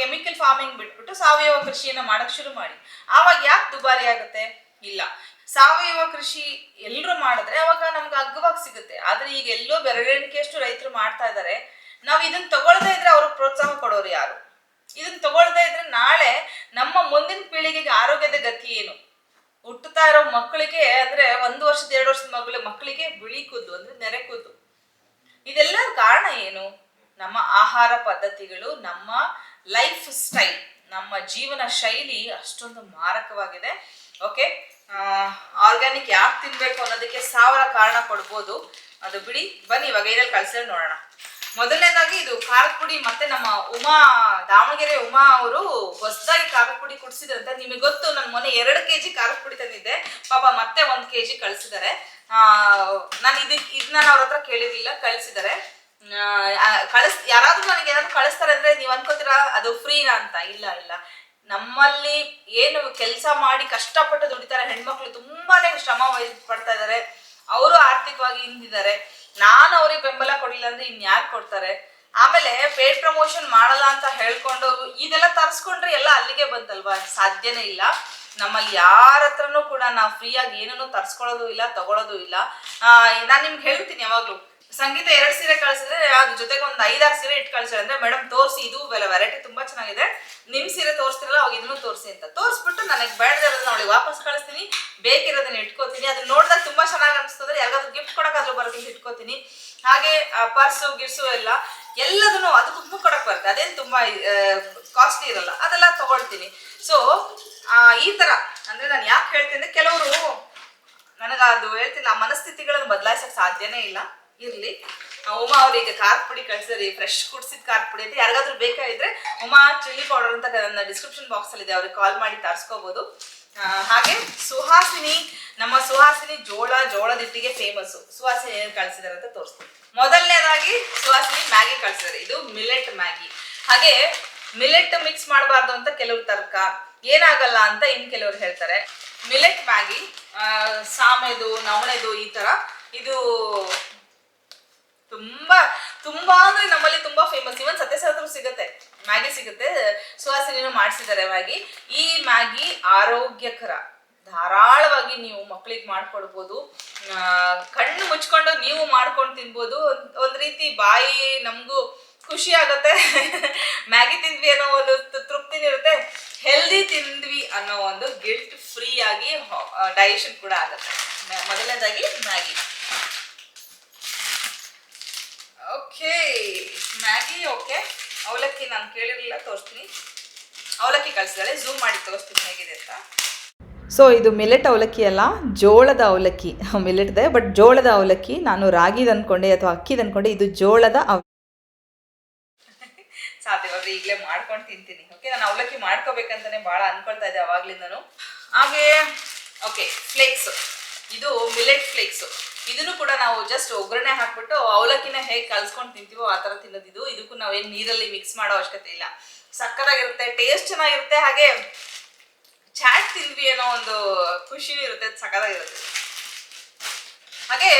ಕೆಮಿಕಲ್ ಫಾರ್ಮಿಂಗ್ ಬಿಟ್ಬಿಟ್ಟು ಸಾವಯವ ಕೃಷಿಯನ್ನ ಮಾಡಕ್ ಶುರು ಮಾಡಿ. ಆವಾಗ ಯಾಕೆ ದುಬಾರಿ ಆಗುತ್ತೆ? ಇಲ್ಲ. ಸಾವಯವ ಕೃಷಿ ಎಲ್ರು ಮಾಡಿದ್ರೆ ಅವಾಗ ನಮ್ಗೆ ಅಗ್ಗವಾಗಿ ಸಿಗುತ್ತೆ. ಆದ್ರೆ ಈಗ ಎಲ್ಲೋ ಬೆರಳೆಣಿಕೆಯಷ್ಟು ರೈತರು ಮಾಡ್ತಾ ಇದ್ದಾರೆ ನಾವ್ ಇದನ್ನ ತಗೊಳ್ದೇ ಇದ್ರೆ ಅವ್ರಿಗೆ ಪ್ರೋತ್ಸಾಹ ಕೊಡೋರು ಯಾರು? ಇದನ್ನ ತಗೊಳ್ದೇ ಇದ್ರೆ ನಾಳೆ ನಮ್ಮ ಮುಂದಿನ ಪೀಳಿಗೆಗೆ ಆರೋಗ್ಯದ ಗತಿ ಏನು? ಹುಟ್ಟುತ್ತಾ ಇರೋ ಮಕ್ಕಳಿಗೆ ಅಂದ್ರೆ ಒಂದು ವರ್ಷದ ಎರಡು ವರ್ಷದ ಮಗಳ ಮಕ್ಕಳಿಗೆ ಬಿಳಿ ಕೂದು ಅಂದ್ರೆ ನೆರೆ ಕೂದು ಇದೆಲ್ಲ ಕಾರಣ ಏನು? ನಮ್ಮ ಆಹಾರ ಪದ್ಧತಿಗಳು, ನಮ್ಮ ಲೈಫ್ ಸ್ಟೈಲ್, ನಮ್ಮ ಜೀವನ ಶೈಲಿ ಅಷ್ಟೊಂದು ಮಾರಕವಾಗಿದೆ. ಓಕೆ ಆರ್ಗ್ಯಾನಿಕ್ ಯಾಕೆ ತಿನ್ಬೇಕು ಅನ್ನೋದಕ್ಕೆ ಸಾವಿರ ಕಾರಣ ಕೊಡ್ಬೋದು. ಅದು ಬಿಡಿ, ಬನ್ನಿ ಇವಾಗ ಏನಲ್ಲಿ ಕಳ್ಸಿದ್ರೆ ನೋಡೋಣ. ಮೊದಲನೇದಾಗಿ ಇದು ಖಾರದ ಪುಡಿ ಮತ್ತೆ ನಮ್ಮ ಉಮಾ, ದಾವಣಗೆರೆ ಉಮಾ ಅವರು ಹೊಸದಾಗಿ ಖಾರದ ಪುಡಿ ಕುಡಿಸಿದ್ರಂತೆ ನಿಮಗೆ ಗೊತ್ತು. ನನ್ನ ಮೊನ್ನೆ ಎರಡು ಕೆ ಜಿ ಖಾರದ ಪುಡಿ ತಂದಿದ್ದೆ. ಪಾಪ ಮತ್ತೆ ಒಂದು ಕೆ ಜಿ ಕಳಿಸಿದ್ದಾರೆ ನಾನು ಇದಕ್ಕೆ ಇದು ನಾನು ಅವ್ರ ಹತ್ರ ಕೇಳಿರಲಿಲ್ಲ, ಕಳಿಸಿದ್ದಾರೆ. ಕಳಿಸ್, ಯಾರಾದ್ರೂ ನನಗೆ ಏನಾದ್ರು ಕಳಿಸ್ತಾರೆ ಅಂದ್ರೆ ನೀವು ಅನ್ಕೋತೀರಾ, ಅದು ಫ್ರೀನಾ ಅಂತ? ಇಲ್ಲ ಇಲ್ಲ. ನಮ್ಮಲ್ಲಿ ಏನು ಕೆಲಸ ಮಾಡಿ ಕಷ್ಟಪಟ್ಟು ದುಡಿತಾರೆ ಹೆಣ್ಮಕ್ಳು ತುಂಬಾನೇ ಶ್ರಮ ವಹಿಸ್, ಪಡ್ತಾ ಇದ್ದಾರೆ. ಅವರು ಆರ್ಥಿಕವಾಗಿ ಹಿಂದಿದ್ದಾರೆ. ನಾನು ಅವ್ರಿಗೆ ಬೆಂಬಲ ಕೊಡಿಲ್ಲ ಅಂದ್ರೆ ಇನ್ಯಾರು ಕೊಡ್ತಾರೆ? ಆಮೇಲೆ ಪೇಡ್ ಪ್ರಮೋಷನ್ ಮಾಡಲ್ಲ ಅಂತ ಹೇಳ್ಕೊಂಡು ಇದೆಲ್ಲ ತರಿಸ್ಕೊಂಡ್ರೆ ಎಲ್ಲ ಅಲ್ಲಿಗೆ ಬಂತಲ್ವಾ? ಸಾಧ್ಯನೇ ಇಲ್ಲ. ನಮ್ಮಲ್ಲಿ ಯಾರ ಹತ್ರನೂ ಕೂಡ ನಾವು ಫ್ರೀಯಾಗಿ ಏನನ್ನು ತರ್ಸ್ಕೊಳ್ಳೋದು ಇಲ್ಲ ತಗೊಳ್ಳೋದು ಇಲ್ಲ. ನಾನು ನಿಮ್ಗೆ ಹೇಳ್ತೀನಿ ಯಾವಾಗ್ಲೂ. ಸಂಗೀತ ಎರಡು ಸೀರೆ ಕಳ್ಸಿದ್ರೆ ಅದ್ರ ಜೊತೆಗೆ ಒಂದು ಐದಾರು ಸೀರೆ ಇಟ್ಟು ಕಳ್ಸಿದ್ರೆ ಅಂದ್ರೆ ಮೇಡಮ್ ತೋರಿಸಿ ಇದು ಬೆಲೆ ವೆರೈಟಿ ತುಂಬಾ ಚೆನ್ನಾಗಿದೆ. ನಿಮ್ ಸೀರೆ ತೋರಿಸ್ತಿರಲ್ಲ, ಅವಾಗ ಇದನ್ನು ತೋರಿಸಿ ಅಂತ. ತೋರಿಸ್ಬಿಟ್ಟು ನನಗೆ ಬೇಡದಿರೋದನ್ನ ಅವಳಿಗೆ ವಾಪಸ್ ಕಳಿಸ್ತೀನಿ. ಬೇಕಿರೋದನ್ನ ಇಟ್ಕೋತೀನಿ. ಅದನ್ನ ನೋಡಿದಾಗ ತುಂಬಾ ಚೆನ್ನಾಗಿ ಅನಿಸ್ತಂದ್ರೆ ಯಾರಿಗಾದ್ರೂ ಗಿಫ್ಟ್ ಕೊಡೋಕ್ಕಾದ್ರೂ ಅಂತ ಇಟ್ಕೋತೀನಿ. ಹಾಗೆ ಪರ್ಸು ಗಿರ್ಸು ಎಲ್ಲ, ಎಲ್ಲದನ್ನು ಅದು ತುಂಬ ಕೊಡಕ್ ಬರುತ್ತೆ. ಅದೇನು ತುಂಬಾ ಕಾಸ್ಟ್ಲಿ ಇರಲ್ಲ. ಅದೆಲ್ಲ ತಗೊಳ್ತೀನಿ. ಸೊ ಈ ತರ. ಅಂದ್ರೆ ನಾನು ಯಾಕೆ ಹೇಳ್ತೀನಿ ಕೆಲವರು ನನಗ ಅದು ಹೇಳ್ತೀನಿ ಆ ಮನಸ್ಥಿತಿಗಳನ್ನು ಬದಲಾಯಿಸಕ್ ಸಾಧ್ಯನೇ ಇಲ್ಲ. ಇರ್ಲಿ. ಉಮಾ ಅವ್ರಿಗೆ ಖಾರ ಪುಡಿ ಕಳ್ಸಿದ್ರಿ ಫ್ರೆಶ್ ಕುಡ್ಸಿದ ಖಾರ ಪುಡಿ ಅಂತ ಯಾರಿಗಾದ್ರೂ ಬೇಕಾಗಿದ್ರೆ ಉಮಾ ಚಿಲ್ಲಿ ಪೌಡರ್ ಅಂತ ನನ್ನ ಡಿಸ್ಕ್ರಿಪ್ಷನ್ ಬಾಕ್ಸ್ ಅಲ್ಲಿ ಇದೆ, ಅವ್ರಿಗೆ ಕಾಲ್ ಮಾಡಿ ತರಿಸ್ಕೋಬಹುದು ಹಾಗೆ ಸುಹಾಸಿನಿ, ನಮ್ಮ ಸುಹಾಸಿನಿ ಜೋಳ ಜೋಳದ ಹಿಟ್ಟಿಗೆ ಫೇಮಸ್ ಸುಹಾಸಿನಿ ಏನ್ ಕಳ್ಸಿದಾರೆ ಅಂತ ತೋರಿಸ್ತೀನಿ. ಮೊದಲನೇದಾಗಿ ಸುಹಾಸಿನಿ ಮ್ಯಾಗಿ ಕಳ್ಸಿದಾರೆ, ಇದು ಮಿಲೆಟ್ ಮ್ಯಾಗಿ. ಹಾಗೆ ಮಿಲೆಟ್ ಮಿಕ್ಸ್ ಮಾಡಬಾರ್ದು ಅಂತ ಕೆಲವ್ರು ತರ್ಕ, ಏನಾಗಲ್ಲ ಅಂತ ಇನ್ ಕೆಲವ್ರು ಹೇಳ್ತಾರೆ. ಮಿಲೆಟ್ ಮ್ಯಾಗಿ ಸಾಮೆದು, ನವಣೆದು ಈ ತರ, ಇದು ತುಂಬಾ ತುಂಬಾ ಅಂದ್ರೆ ನಮ್ಮಲ್ಲಿ ತುಂಬಾ ಫೇಮಸ್ ಇವನ್ ಸತ್ಯಸಹದ್ರು ಸಿಗುತ್ತೆ. ಮ್ಯಾಗಿ ಸಿಗುತ್ತೆ. ಸುವಾಸನೆಯನ್ನು ಮಾಡಿಸಿದ್ದಾರೆ ಮ್ಯಾಗಿ. ಈ ಮ್ಯಾಗಿ ಆರೋಗ್ಯಕರ. ಧಾರಾಳವಾಗಿ ನೀವು ಮಕ್ಕಳಿಗೆ ಮಾಡ್ಕೊಡ್ಬೋದು. ಕಣ್ಣು ಮುಚ್ಕೊಂಡು ನೀವು ಮಾಡ್ಕೊಂಡು ತಿನ್ಬೋದು. ಒಂದ್- ರೀತಿ ಬಾಯಿ ನಮಗೂ ಖುಷಿ ಆಗುತ್ತೆ. ಮ್ಯಾಗಿ ತಿಂದ್ವಿ ಅನ್ನೋ ಒಂದು ತೃಪ್ತಿ ಇರುತ್ತೆ. ಹೆಲ್ದಿ ತಿಂದ್ವಿ ಅನ್ನೋ ಒಂದು ಗಿಲ್ಟ್ ಫ್ರೀ ಆಗಿ ಡೈಜೆಷನ್ ಕೂಡ ಆಗುತ್ತೆ. ಮೊದಲನೇದಾಗಿ ಮ್ಯಾಗಿ. Okay, Maggi, okay. ಅವಲಕ್ಕಿ ನಾನು ಕೇಳಿರಲಿಲ್ಲ, ತೋರಿಸ್ತೀನಿ. ಅವಲಕ್ಕಿ ಕಳಿಸಿದಾಳೆ ಝೂಮ್ ಮಾಡಿ ತೋರಿಸ್ತೀನಿ ಹೇಗಿದೆ ಅಂತ. ಸೊ ಇದು ಮಿಲೆಟ್ ಅವಲಕ್ಕಿ ಅಲ್ಲ, ಜೋಳದ ಅವಲಕ್ಕಿ. ಮಿಲೆಟ್ದೆ ಬಟ್ ಜೋಳದ ಅವಲಕ್ಕಿ ನಾನು ರಾಗಿದು ಅಂದ್ಕೊಂಡೆ ಅಥವಾ ಅಕ್ಕಿದು ಅಂದ್ಕೊಂಡೆ ಇದು ಜೋಳದ ಅವ್ [LAUGHS] ಸಾಧ್ಯವಾದ್ರೆ ಈಗಲೇ ಮಾಡ್ಕೊಂಡು ತಿಂತೀನಿ. ಓಕೆ ನಾನು ಅವಲಕ್ಕಿ ಮಾಡ್ಕೋಬೇಕಂತಾನೆ ಭಾಳ ಅನ್ಕೊಳ್ತಾ ಇದ್ದೆ ಅವಾಗ್ಲಿಂದನು. ಹಾಗೆ ಓಕೆ ಫ್ಲೇಕ್ಸ್ ಇದು ಮಿಲೆಟ್ ಫ್ಲೇಕ್ಸ್ ಇದನ್ನು ಕೂಡ ನಾವು ಜಸ್ಟ್ ಒಗ್ಗರಣೆ ಹಾಕ್ಬಿಟ್ಟು ಅವಲಕ್ಕಿನ ಹೇಗೆ ಕಲ್ಸ್ಕೊಂಡು ತಿಂತೀವೋ ಆ ಥರ ತಿನ್ನೋದು ಇದು ಇದಕ್ಕೂ ನಾವೇನು ನೀರಲ್ಲಿ ಮಿಕ್ಸ್ ಮಾಡೋ ಅವಶ್ಯಕತೆ ಇಲ್ಲ. ಸಕ್ಕತ್ತಾಗಿರುತ್ತೆ ಟೇಸ್ಟ್ ಚೆನ್ನಾಗಿರುತ್ತೆ, ಹಾಗೆ ಚಾಟ್ ತಿಂದ್ವಿ ಅನ್ನೋ ಒಂದು ಖುಷಿ ಇರುತ್ತೆ ಸಕ್ಕತ್ತಾಗಿರುತ್ತೆ. ಹಾಗೆ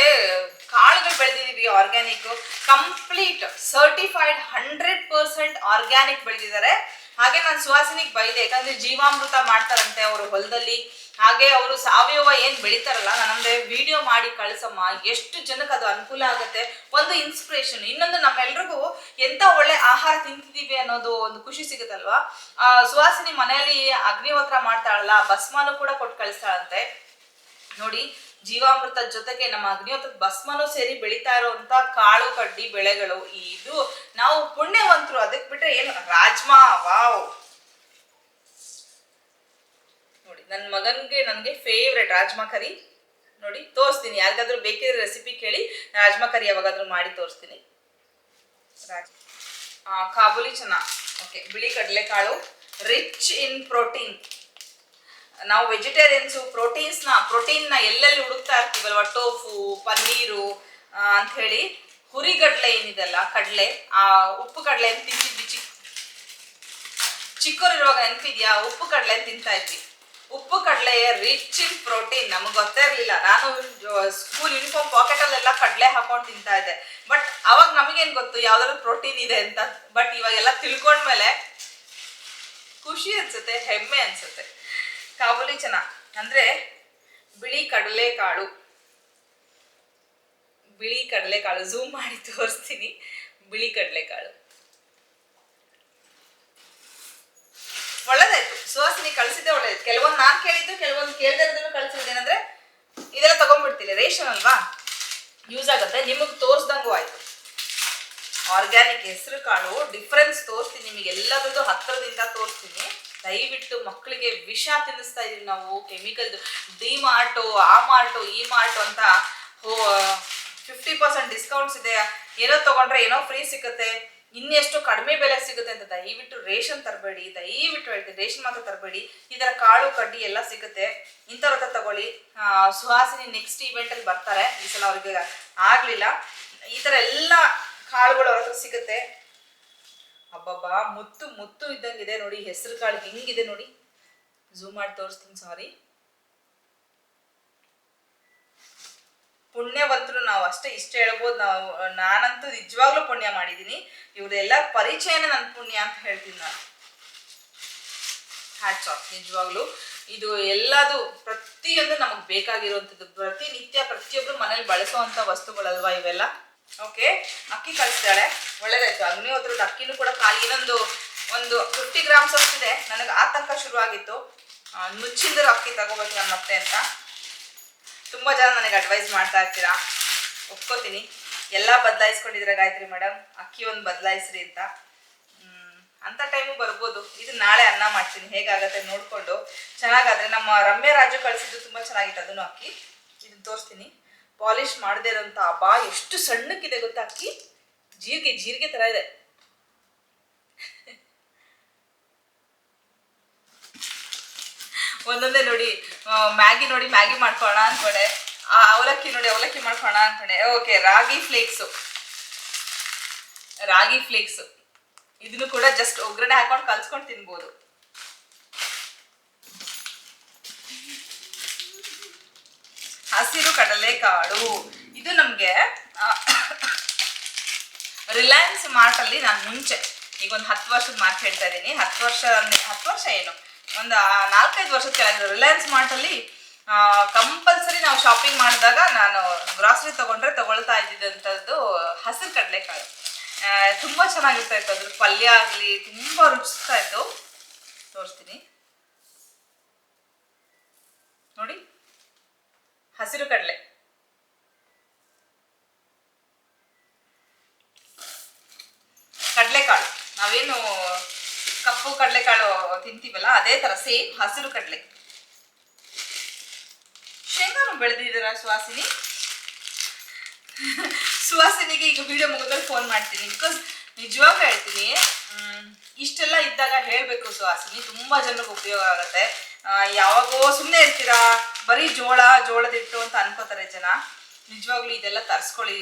ಕಾಳುಗಳು ಬೆಳೆದಿದ್ದೀವಿ organic complete certified hundred percent organic ಬೆಳೆದಿದ್ದಾರೆ. ಹಾಗೆ ನಾನು ಸುವಾಸಿನಿಗೆ ಬೈದೆ, ಯಾಕಂದ್ರೆ ಜೀವಾಮೃತ ಮಾಡ್ತಾರಂತೆ ಅವರು ಹೊಲದಲ್ಲಿ. ಹಾಗೆ ಅವರು ಸಾವಯವ ಏನ್ ಬೆಳಿತಾರಲ್ಲ ನಾನಂದ್ರೆ ವಿಡಿಯೋ ಮಾಡಿ ಕಳಿಸಮ್ಮ ಎಷ್ಟು ಜನಕ್ಕೆ ಅದು ಅನುಕೂಲ ಆಗುತ್ತೆ ಒಂದು ಇನ್ಸ್ಪಿರೇಷನ್ ಇನ್ನೊಂದು ನಮ್ಮೆಲ್ರಿಗೂ ಎಂತ ಒಳ್ಳೆ ಆಹಾರ ತಿಂತಿದೀವಿ ಅನ್ನೋದು ಒಂದು ಖುಷಿ ಸಿಗುತ್ತಲ್ವಾ? ಆ, ಸುಹಾಸಿನಿ ಮನೆಯಲ್ಲಿ ಅಗ್ನಿಹೋತ್ರ ಮಾಡ್ತಾಳಲ್ಲ ಭಸ್ಮಾನು ಕೂಡ ಕೊಟ್ಟು ಕಳಿಸ್ತಾಳಂತೆ. ನೋಡಿ ಜೀವಾಮೃತ ಜೊತೆಗೆ ನಮ್ಮ ಅಗ್ನಿಹೋತ್ರದ ಭಸ್ಮನೂ ಸೇರಿ ಬೆಳೀತಾ ಇರುವಂತ ಕಾಳು ಕಡ್ಡಿ ಬೆಳೆಗಳು. ಇದು ನಾವು ಪುಣ್ಯವಂತರು. ಅದಕ್ಕೆ ಬಿಟ್ರೆ ಏನು? ರಾಜ್ಮಾ ವಾವ್ ನೋಡಿ ನನ್ನ ಮಗನಿಗೆ ನನಗೆ ಫೇವ್ರೆಟ್ ರಾಜ್ಮಾ ಕರಿ. ನೋಡಿ, ತೋರಿಸ್ತೀನಿ. ಯಾರಿಗಾದ್ರೂ ಬೇಕಿದ್ರೆ ರೆಸಿಪಿ ಕೇಳಿ, ರಾಜ್ಮಾ ಕರಿ ಯಾವಾಗಾದ್ರೂ ಮಾಡಿ ತೋರಿಸ್ತೀನಿ. ಕಾಬೂಲಿ ಚನಾ. ಓಕೆ ಬಿಳಿ ಕಡಲೆಕಾಳು ರಿಚ್ ಇನ್ ಪ್ರೋಟೀನ್ ನಾವು ವೆಜಿಟೇರಿಯನ್ಸು ಪ್ರೋಟೀನ್ಸ್ನ ಪ್ರೋಟೀನ್ನ ಎಲ್ಲೆಲ್ಲಿ ಹುಡುಕ್ತಾ ಇರ್ತೀವಲ್ವ? ಟೋಫು ಪನ್ನೀರು ಅಂತ ಹೇಳಿ, ಹುರಿಗಡ್ಲೆ ಏನಿದೆಲ್ಲ? ಕಡಲೆ. ಆ, ಉಪ್ಪು ಕಡಲೆ ಅಂತ ತಿಂತಿದ್ವಿ ಚಿಕ್ಕ ಚಿಕ್ಕವರಿರುವಾಗ ನೆನಪಿದ್ಯಾ? ಉಪ್ಪು ಕಡಲೆ ತಿಂತಾ ಇದ್ವಿ. ಉಪ್ಪು, ಕಡಲೆ ರಿಚ್ ಇನ್ ಪ್ರೋಟೀನ್ ನಮಗೆ ಗೊತ್ತೇ ಇರಲಿಲ್ಲ. ನಾನು ಸ್ಕೂಲ್ ಯೂನಿಫಾರ್ಮ್ ಪಾಕೆಟಲ್ಲೆಲ್ಲ ಕಡಲೆ ಹಾಕೊಂಡು ತಿಂತಾ ಇದ್ದೆ. ಬಟ್ ಅವಾಗ ನಮಗೇನು ಗೊತ್ತು? ಯಾವ್ದಾದ್ರು ಪ್ರೋಟೀನ್ ಇದೆ ಅಂತ. ಬಟ್ ಇವಾಗೆಲ್ಲ ತಿಳ್ಕೊಂಡ್ಮೇಲೆ ಖುಷಿ ಅನ್ಸುತ್ತೆ, ಹೆಮ್ಮೆ ಅನ್ಸುತ್ತೆ. ಕಾಬೂಲಿ ಚನ. ಅಂದ್ರೆ ಬಿಳಿ ಕಡಲೆ ಕಾಳು. ಬಿಳಿ ಕಡಲೆ ಕಾಳು. ಝೂಮ್ ಮಾಡಿ ತೋರಿಸ್ತೀನಿ. ಬಿಳಿ ಕಡಲೆಕಾಳು ಒಳ್ಳೇದಾಯ್ತು. ಸುಹಾಸಿನಿ ಕಳಿಸಿದ್ದೆ ಒಳ್ಳೇದು. ಕೆಲವೊಂದು ನಾನು ಕೇಳಿದ್ದು, ಕೆಲವೊಂದು ಕೇಳ್ದಿರೋದನ್ನು ಇರೋದನ್ನು ಏನಂದ್ರೆ, ಇದೆಲ್ಲ ತಗೊಂಡ್ಬಿಡ್ತೀನಿ ರೇಷನ್ ಅಲ್ವಾ? ಯೂಸ್ ಆಗುತ್ತೆ, ನಿಮಗೆ ತೋರಿಸ್ದಂಗೂ ಆಯ್ತು. ಆರ್ಗ್ಯಾನಿಕ್ ಹೆಸರು, ಕಾಳು ಡಿಫ್ರೆನ್ಸ್ ತೋರಿಸ್ತೀನಿ, ನಿಮಗೆ ಎಲ್ಲದರದ್ದು ಹತ್ತಿರದಿಂದ ತೋರಿಸ್ತೀನಿ. ದಯವಿಟ್ಟು ಮಕ್ಕಳಿಗೆ ವಿಷ ತಿನ್ನಿಸ್ತಾ ಇದೀವಿ ನಾವು ಕೆಮಿಕಲ್ ಡಿ ಮಾರ್ಟು ಆ ಮಾರ್ಟು ಈ ಮಾರ್ಟು ಅಂತ ಫಿಫ್ಟಿ ಪರ್ಸೆಂಟ್ ಡಿಸ್ಕೌಂಟ್ಸ್ ಇದೆ. ಏನೋ ತಗೊಂಡ್ರೆ ಏನೋ ಫ್ರೀ ಸಿಗುತ್ತೆ ಇನ್ನೆಷ್ಟು ಕಡಿಮೆ ಬೆಲೆ ಸಿಗುತ್ತೆ ಅಂತ ದಯವಿಟ್ಟು ರೇಷನ್ ತರಬೇಡಿ, ದಯವಿಟ್ಟು ಹೇಳ್ತೀನಿ, ರೇಷನ್ ಮಾತ್ರ ತರಬೇಡಿ. ಈ ಥರ ಕಾಳು, ಕಡ್ಡಿ ಎಲ್ಲ ಸಿಗುತ್ತೆ. ಇಂಥವ್ರ ಹತ್ರ ತಗೊಳ್ಳಿ ಸುಹಾಸಿನಿ ನೆಕ್ಸ್ಟ್ ಇವೆಂಟಲ್ಲಿ ಬರ್ತಾರೆ. ಈ ಸಲ ಅವ್ರಿಗೆ ಆಗಲಿಲ್ಲ. ಈ ಥರ ಎಲ್ಲ ಕಾಳುಗಳು ಅವ್ರ ಹತ್ರ ಸಿಗುತ್ತೆ. ಅಬ್ಬಬ್ಬಾ, ಮುತ್ತು ಮುತ್ತು ಇದ್ದಂಗಿದೆ ನೋಡಿ, ಹೆಸರು ಕಾಳು ಹೆಂಗಿದೆ ನೋಡಿ. ಝೂಮ್ ಮಾಡಿ ತೋರಿಸ್ತೀನಿ ಸಾರಿ ಪುಣ್ಯವಂತರು ನಾವು ಅಷ್ಟೇ ಇಷ್ಟ ಹೇಳ್ಬೋದು. ನಾವು, ನಾನಂತೂ ನಿಜವಾಗ್ಲೂ ಪುಣ್ಯ ಮಾಡಿದ್ದೀನಿ. ಇವರೆಲ್ಲ ಪರಿಚಯನೇ ನನ್ನ ಪುಣ್ಯ ಅಂತ ಹೇಳ್ತೀನಿ ನಾನು. ಹ್ಯಾಟ್ಸ್ ಆಫ್ ನಿಜವಾಗ್ಲೂ. ಇದು ಎಲ್ಲದು ಪ್ರತಿಯೊಂದು ನಮಗೆ ಬೇಕಾಗಿರುವಂಥದ್ದು. ಪ್ರತಿನಿತ್ಯ ಪ್ರತಿಯೊಬ್ರು ಮನೇಲಿ ಬಳಸುವಂಥ ವಸ್ತುಗಳಲ್ವಾ ಇವೆಲ್ಲ? ಓಕೆ ಅಕ್ಕಿ ಕಳಿಸ್ತಾಳೆ ಒಳ್ಳೇದಾಯ್ತು. ಅಗ್ನಿಹೋತ್ರದ ಅಕ್ಕಿನೂ ಕೂಡ ಖಾಲಿ. ಇನ್ನೊಂದು, ಒಂದು ಫಿಫ್ಟಿ ಗ್ರಾಮ್ಸ್ ಅಷ್ಟಿದೆ. ನನಗೆ ಆತಂಕ ಶುರುವಾಗಿತ್ತು. ನುಚ್ಚಿಂದಿರೋ ಅಕ್ಕಿ ತಗೋಬೇಕು ನಾನು ಮತ್ತೆ ಅಂತ. ತುಂಬ ಜನ ನನಗೆ ಅಡ್ವೈಸ್ ಮಾಡ್ತಾ ಇರ್ತೀರಾ? ಒಪ್ಕೋತೀನಿ. ಎಲ್ಲ ಬದಲಾಯಿಸ್ಕೊಂಡಿದ್ರೆ ಗಾಯತ್ರಿ ಮೇಡಮ್ ಅಕ್ಕಿ ಒಂದು ಬದಲಾಯಿಸ್ರಿ ಅಂತ. ಅಂತ ಟೈಮು ಬರ್ಬೋದು. ಇದು ನಾಳೆ ಅನ್ನ ಮಾಡ್ತೀನಿ. ಹೇಗಾಗತ್ತೆ ನೋಡಿಕೊಂಡು. ಚೆನ್ನಾಗಾದ್ರೆ ನಮ್ಮ ರಮ್ಯ ರಾಜು ಕಳಿಸಿದ್ದು ತುಂಬ ಚೆನ್ನಾಗಿತ್ತು ಅದನ್ನು ಅಕ್ಕಿ. ಇದನ್ನ ತೋರಿಸ್ತೀನಿ. ಪಾಲಿಶ್ ಮಾಡದೇ ಇರೋಂಥ ಬಾ ಎಷ್ಟು ಸಣ್ಣಕ್ಕಿದೆ ಗೊತ್ತಾ ಅಕ್ಕಿ? ಜೀರಿಗೆ ಜೀರಿಗೆ ಥರ ಇದೆ. ಒಂದೊಂದೇ ನೋಡಿ ಮ್ಯಾಗಿ ನೋಡಿ ಮ್ಯಾಗಿ ಮಾಡ್ಕೊಳ್ಳೋಣ ಅನ್ಕೊಂಡೆ. ಆ, ಅವಲಕ್ಕಿ ನೋಡಿ ಅವಲಕ್ಕಿ ಮಾಡ್ಕೊಳ್ಳೋಣ ಅನ್ಕೊಂಡೆ. Okay ragi flakes ragi flakes ಇದನ್ನು ಕೂಡ ಜಸ್ಟ್ ಒಗ್ಗರಣೆ ಹಾಕೊಂಡು ಕಲ್ಸ್ಕೊಂಡು ತಿನ್ಬೋದು. ಹಸಿರು ಕಡಲೆಕಾಳು. ಇದು ನಮಗೆ ರಿಲಯನ್ಸ್ ಮಾರ್ಟಲ್ಲಿ ನಾನು ಮುಂಚೆ ಈಗ ಒಂದು ಹತ್ತು ವರ್ಷದ ಮಾರ್ಕ್ ಹೇಳ್ತಾ ಇದ್ದೀನಿ ಹತ್ತು ವರ್ಷ ಹತ್ತು ವರ್ಷ ಏನು? ಒಂದು ನಾಲ್ಕೈದು ವರ್ಷದ ಕೆಳಗೆ ರಿಲಯನ್ಸ್ ಮಾರ್ಟಲ್ಲಿ ಕಂಪಲ್ಸರಿ ನಾವು ಶಾಪಿಂಗ್ ಮಾಡಿದಾಗ ನಾನು ಗ್ರಾಸರಿ ತಗೊಂಡ್ರೆ ತಗೊಳ್ತಾ ಇದ್ದಿದ್ದಂಥದ್ದು ಹಸಿರು ಕಡಲೆಕಾಳು ತುಂಬ ಚೆನ್ನಾಗಿರ್ತಾ ಇತ್ತು. ಅದ್ರ ಪಲ್ಯ ಆಗಲಿ, ತುಂಬ ರುಚಿಸ್ತಾ ಇತ್ತು. ತೋರಿಸ್ತೀನಿ. ನೋಡಿ ಹಸಿರು ಕಡಲೆ ಕಡಲೆಕಾಳು. ನಾವೇನು ಕಪ್ಪು ಕಡಲೆಕಾಳು ತಿಂತೀವಲ್ಲ, ಅದೇ ತರ ಸೇಮ್ ಹಸಿರು ಕಡಲೆ. ಶೇಂಗಾನು ಬೆಳೆದಿದ್ದೀರಾ ಸುವಾಸಿನಿ? ಸುವಾಸಿನಿಗೆ ಈಗ ವಿಡಿಯೋ ಮುಗಿದ್ರೆ ಫೋನ್ ಮಾಡ್ತೀನಿ ಬಿಕಾಸ್ ನಿಜವಾಗ ಹೇಳ್ತೀನಿ ಇಷ್ಟೆಲ್ಲ ಇದ್ದಾಗ ಹೇಳಬೇಕು ಸುವಾಸಿನಿ, ತುಂಬಾ ಜನಕ್ಕೆ ಉಪಯೋಗ ಆಗುತ್ತೆ. ಯಾವಾಗೋ ಸುಮ್ಮನೆ ಇರ್ತೀರಾ, ಬರೀ ಜೋಳ ಜೋಳದಿಟ್ಟು ಅಂತ ಅನ್ಕೋತಾರೆ ಜನ. ನಿಜವಾಗ್ಲೂ ಇದೆಲ್ಲ ತರಿಸ್ಕೊಳ್ಳಿ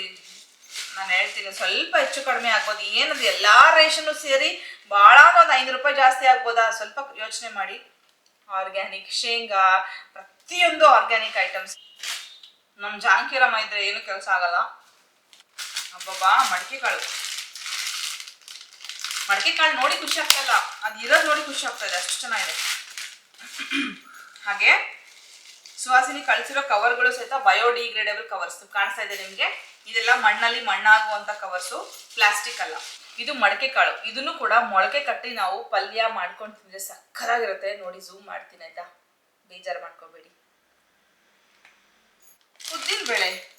ನಾನು ಹೇಳ್ತೀನಿ, ಸ್ವಲ್ಪ ಹೆಚ್ಚು ಕಡಿಮೆ ಆಗ್ಬೋದು. ಏನದು, ಎಲ್ಲ ರೇಷನ್ನು ಸೇರಿ ಭಾಳ ಒಂದು ಐನೂರು ರೂಪಾಯಿ ಜಾಸ್ತಿ ಆಗ್ಬೋದಾ? ಸ್ವಲ್ಪ ಯೋಚನೆ ಮಾಡಿ. ಆರ್ಗ್ಯಾನಿಕ್ ಶೇಂಗಾ, ಪ್ರತಿಯೊಂದು ಆರ್ಗ್ಯಾನಿಕ್ ಐಟಮ್ಸ್ ನಮ್ಮ ಜಾನಕಿರಮ್ಮ ಇದ್ರೆ ಏನು ಕೆಲಸ ಆಗಲ್ಲ. ಅಬ್ಬಬ್ಬಾ, ಮಡಿಕೆ ಕಾಳು. ಮಡಿಕೆ ಕಾಳು ನೋಡಿ ಖುಷಿ ಆಗ್ತಾ ಇಲ್ಲ. ಅದು ಇರೋದು ನೋಡಿ ಖುಷಿ ಆಗ್ತಾ ಅಷ್ಟು ಚೆನ್ನಾಗಿದೆ. ಹಾಗೆ ಸುವಾಸಿನಿ ಕಳಿಸಿರೋ ಕವರ್ಗಳು ಸಹಿತ ಬಯೋಡಿಗ್ರೇಡೇಬಲ್ ಕವರ್ಸ್ ಕಾಣಿಸ್ತಾ ಇದೆ ನಿಮಗೆ. ಇದೆಲ್ಲ ಮಣ್ಣಲ್ಲಿ ಮಣ್ಣಾಗುವಂತ ಕವರ್ಸು ಪ್ಲಾಸ್ಟಿಕ್ ಅಲ್ಲ. ಇದು ಮಡಕೆ ಕಾಳು. ಇದನ್ನು ಕೂಡ ಮೊಳಕೆ ಕಟ್ಟಿ ನಾವು ಪಲ್ಯ ಮಾಡ್ಕೊಂಡು ತಿಂದ್ರೆ ಸಕ್ಕರಾಗಿರುತ್ತೆ. ನೋಡಿ ಝೂಮ್ ಮಾಡ್ತೀನಿ ಆಯ್ತಾ? ಬೇಜಾರು ಮಾಡ್ಕೋಬೇಡಿ. ಉದ್ದಿನ ಬೇಳೆ.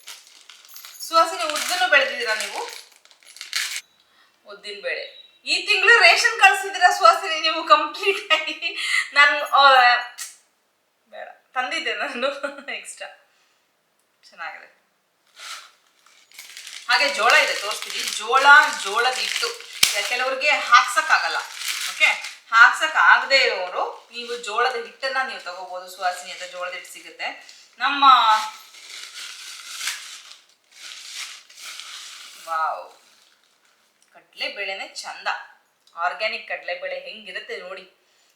ಸುಹಾಸಿನಿ ಉದ್ದನ್ನು ಬೆಳೆದಿದ್ದೀರಾ ನೀವು? ಉದ್ದಿನ ಬೇಳೆ. ಈ ತಿಂಗಳು ರೇಷನ್ ಕಳ್ಸಿದ್ದೀರಾ ಸುಹಾಸಿನಿ ನೀವು ಕಂಪ್ಲೀಟ್ ಆಗಿ? ನಾನು [LAUGHS] ನಾನು. ಎಕ್ಸ್ಟ್ರಾ ಚೆನ್ನಾಗಿದೆ. ಹಾಗೆ ಜೋಳ ಇದೆ, ತೋರಿಸ್ತೀನಿ. ಜೋಳ, ಜೋಳದ ಹಿಟ್ಟು. ಕೆಲವರಿಗೆ ಹಾಕ್ಸಕ್ಕಾಗಲ್ಲ. ಓಕೆ ಹಾಕ್ಸಕ್ ಆಗದೆ ಇರೋರು ನೀವು ಜೋಳದ ಹಿಟ್ಟನ್ನ ನೀವು ತಗೋಬಹುದು ಸುವಾಸನೆ ಅಂತ ಜೋಳದ ಹಿಟ್ಟು ಸಿಗುತ್ತೆ. ನಮ್ಮ ವಾವ್. ಕಡಲೆಬೇಳೆನೆ ಚಂದ. ಆರ್ಗ್ಯಾನಿಕ್ ಕಡಲೆಬೇಳೆ ಹೆಂಗಿರುತ್ತೆ ನೋಡಿ.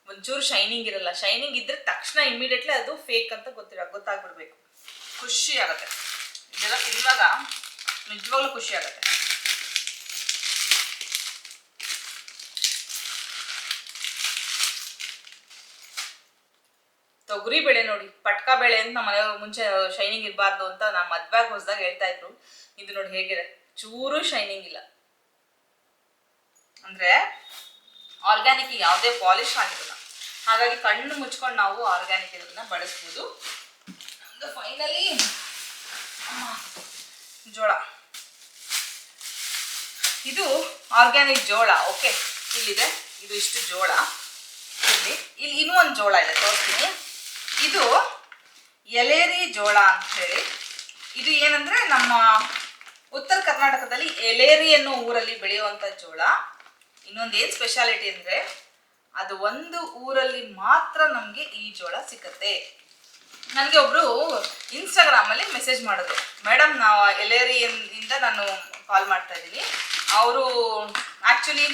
ಒಂಚೂರು ಶೈನಿಂಗ್ ಇರಲ್ಲ. ಶೈನಿಂಗ್ ಇದ್ರೆ ತಕ್ಷಣ ಇಮಿಡಿಯೇಟ್ಲಿ ಅದು ಫೇಕ್ ಅಂತ ಗೊತ್ತಿರ ಗೊತ್ತಾಗ್ಬಿಡ್ಬೇಕು. ಖುಷಿ ಆಗುತ್ತೆ. ಇದೆಲ್ಲ ತಿನ್ನುವಾಗ ನಿಜವಾಗ್ಲೂ ಖುಷಿ ಆಗುತ್ತೆ. ತೊಗರಿ ಬೇಳೆ ನೋಡಿ, ಪಟ್ಕ ಬೇಳೆ ಅಂತ ನಮ್ಮ ಮನೆ ಮುಂಚೆ ಶೈನಿಂಗ್ ಇರಬಾರ್ದು ಅಂತ ನಾನು ಮದ್ವೆಗೆ ಹೊಸದಾಗ ಹೇಳ್ತಾ ಇದ್ರು. ಇದು ನೋಡಿ ಹೇಗಿದೆ, ಚೂರು ಶೈನಿಂಗ್ ಇಲ್ಲ. ಅಂದ್ರೆ ಆರ್ಗ್ಯಾನಿಕ್ ಯಾವುದೇ ಪಾಲಿಶ್ ಆಗಿರಲ್ಲ. ಹಾಗಾಗಿ ಕಣ್ಣು ಮುಚ್ಕೊಂಡು ನಾವು ಆರ್ಗ್ಯಾನಿಕ್ ಇರೋದನ್ನ ಬಳಸ್ಬೋದು. ಫೈನಲಿ ಜೋಳ. ಇದು ಆರ್ಗ್ಯಾನಿಕ್ ಜೋಳ ಓಕೆ ಇಲ್ಲಿದೆ. ಇದು ಇಷ್ಟು ಜೋಳ. ಇಲ್ಲಿ ಇಲ್ಲಿ ಇನ್ನೂ ಒಂದು ಜೋಳ ಇದೆ, ತೋರಿಸ್ತೀನಿ. ಇದು ಎಲೇರಿ ಜೋಳ ಅಂತ ಹೇಳಿ ಇದು ಏನಂದ್ರೆ ನಮ್ಮ ಉತ್ತರ ಕರ್ನಾಟಕದಲ್ಲಿ ಎಲೇರಿ ಅನ್ನೋ ಊರಲ್ಲಿ ಬೆಳೆಯುವಂಥ ಜೋಳ. ಇನ್ನೊಂದು ಏನು ಸ್ಪೆಷಾಲಿಟಿ ಅಂದರೆ ಅದು ಒಂದು ಊರಲ್ಲಿ ಮಾತ್ರ ನಮಗೆ ಈ ಜೋಳ ಸಿಕ್ಕತ್ತೆ. ನನಗೆ ಒಬ್ರು ಇನ್ಸ್ಟಾಗ್ರಾಮಲ್ಲಿ ಮೆಸೇಜ್ ಮಾಡಿದ್ರು. ಮೇಡಮ್, ನಾವು ಎಲೇರಿಯಿಂದ ನಾನು ಕಾಲ್ ಮಾಡ್ತಾ ಇದ್ದೀನಿ. ಅವರು ಆಕ್ಚುಲಿ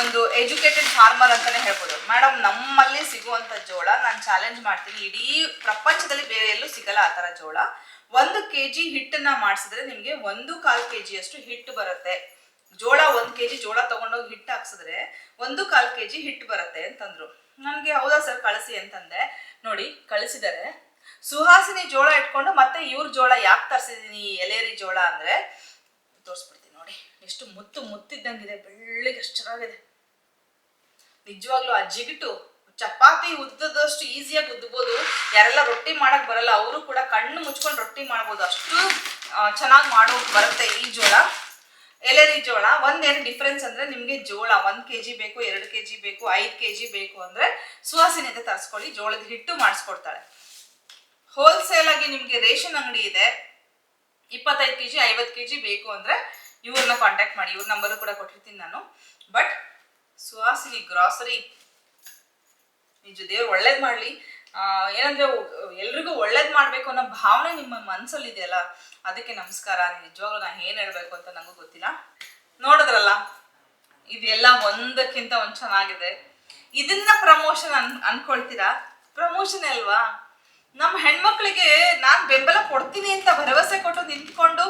ಒಂದು ಎಜುಕೇಟೆಡ್ ಫಾರ್ಮರ್ ಅಂತಾನೆ ಹೇಳ್ಬೋದು. ಮೇಡಮ್ ನಮ್ಮಲ್ಲಿ ಸಿಗುವಂತ ಜೋಳ ನಾನು ಚಾಲೆಂಜ್ ಮಾಡ್ತೀನಿ. ಇಡೀ ಪ್ರಪಂಚದಲ್ಲಿ ಬೇರೆ ಎಲ್ಲೂ ಸಿಗಲ್ಲ ಆ ಥರ ಜೋಳ. ಒಂದು ಕೆ ಜಿ ಹಿಟ್ಟನ್ನ ಮಾಡಿಸಿದ್ರೆ ನಿಮಗೆ ಒಂದು ಕಾಲು ಕೆ ಜಿಯಷ್ಟು ಹಿಟ್ಟು ಬರುತ್ತೆ. ಜೋಳ ಒಂದು ಕೆ ಜಿ ಜೋಳ ತಗೊಂಡೋಗಿ ಹಿಟ್ಟು ಹಾಕ್ಸಿದ್ರೆ ಒಂದು ಕಾಲು ಕೆ ಜಿ ಹಿಟ್ಟು ಬರುತ್ತೆ ಅಂತಂದ್ರು. ನನಗೆ ಹೌದಾ ಸರ್ ಕಳಿಸಿ ಅಂತಂದೆ. ನೋಡಿ, ಕಳಿಸಿದ್ದಾರೆ. ಸುಹಾಸಿನಿ ಜೋಳ ಇಟ್ಕೊಂಡು ಮತ್ತೆ ಇವ್ರ ಜೋಳ ಯಾಕೆ ತರ್ಸಿದೀನಿ, ಎಲೇರಿ ಜೋಳ ಅಂದ್ರೆ ತೋರಿಸ್ಬಿಡ್ತೀನಿ ನೋಡಿ. ಎಷ್ಟು ಮುತ್ತು ಮುತ್ತಿದ್ದಂಗಿದೆ, ಬೆಳ್ಳಗೆ ಎಷ್ಟು ಚೆನ್ನಾಗಿದೆ. ನಿಜವಾಗ್ಲೂ ಆ ಜಿಗಿಟು ಚಪಾತಿ ಉದ್ದದಷ್ಟು ಈಸಿಯಾಗಿ ಉದ್ದಬೋದು. ಯಾರೆಲ್ಲ ರೊಟ್ಟಿ ಮಾಡಕ್ ಬರಲ್ಲ, ಅವರು ಕೂಡ ಕಣ್ಣು ಮುಚ್ಕೊಂಡು ರೊಟ್ಟಿ ಮಾಡ್ಬೋದು. ಅಷ್ಟು ಚೆನ್ನಾಗಿ ಮಾಡೋ ಬರುತ್ತೆ ಈ ಜೋಳ. ಎಲೆರಿ ಜೋಳ, ಒಂದೇನು ಡಿಫ್ರೆನ್ಸ್ ಅಂದ್ರೆ ನಿಮಗೆ ಜೋಳ, ಒಂದ್ ಕೆ ಜಿ ಬೇಕು, ಎರಡು ಕೆ ಜಿ ಬೇಕು, ಐದು ಕೆ ಜಿ ಬೇಕು ಅಂದ್ರೆ ಸುವಾಸನೆ ತರಿಸ್ಕೊಳ್ಳಿ, ಜೋಳದ ಹಿಟ್ಟು ಮಾಡಿಸ್ಕೊಡ್ತಾಳೆ. ಹೋಲ್ಸೇಲ್ ಆಗಿ ನಿಮಗೆ ರೇಷನ್ ಅಂಗಡಿ ಇದೆ. ಇಪ್ಪತ್ತೈದು ಕೆ ಜಿ ಐವತ್ತು ಕೆ ಜಿ ಬೇಕು ಅಂದರೆ ಇವ್ರನ್ನ ಕಾಂಟ್ಯಾಕ್ಟ್ ಮಾಡಿ. ಇವ್ರ ನಂಬರು ಕೂಡ ಕೊಟ್ಟಿರ್ತೀನಿ ನಾನು. ಬಟ್ ಸುಹಾಸಿನಿ ಗ್ರಾಸರಿ ನಿಜ ದೇವ್ರು ಒಳ್ಳೇದು ಮಾಡಲಿ. ಏನಂದ್ರೆ ಎಲ್ರಿಗೂ ಒಳ್ಳೇದು ಮಾಡಬೇಕು ಅನ್ನೋ ಭಾವನೆ ನಿಮ್ಮ ಮನಸ್ಸಲ್ಲಿ ಇದೆಯಲ್ಲ ಅದಕ್ಕೆ ನಮಸ್ಕಾರ. ನಿಜವಾಗ್ಲೂ ನಾನು ಏನು ಹೇಳಬೇಕು ಅಂತ ನನಗೂ ಗೊತ್ತಿಲ್ಲ. ನೋಡಿದ್ರಲ್ಲ, ಇದೆಲ್ಲ ಒಂದಕ್ಕಿಂತ ಒಂದು ಚೆನ್ನಾಗಿದೆ. ಇದನ್ನ ಪ್ರಮೋಷನ್ ಅನ್, ಅನ್ಕೊಳ್ತೀರಾ? ಪ್ರಮೋಷನ್ ಅಲ್ವಾ? ನಮ್ಮ ಹೆಣ್ಮಕ್ಳಿಗೆ ನಾನು ಬೆಂಬಲ ಕೊಡ್ತೀನಿ ಅಂತ ಭರವಸೆ ಕೊಟ್ಟು ನಿಂತ್ಕೊಂಡು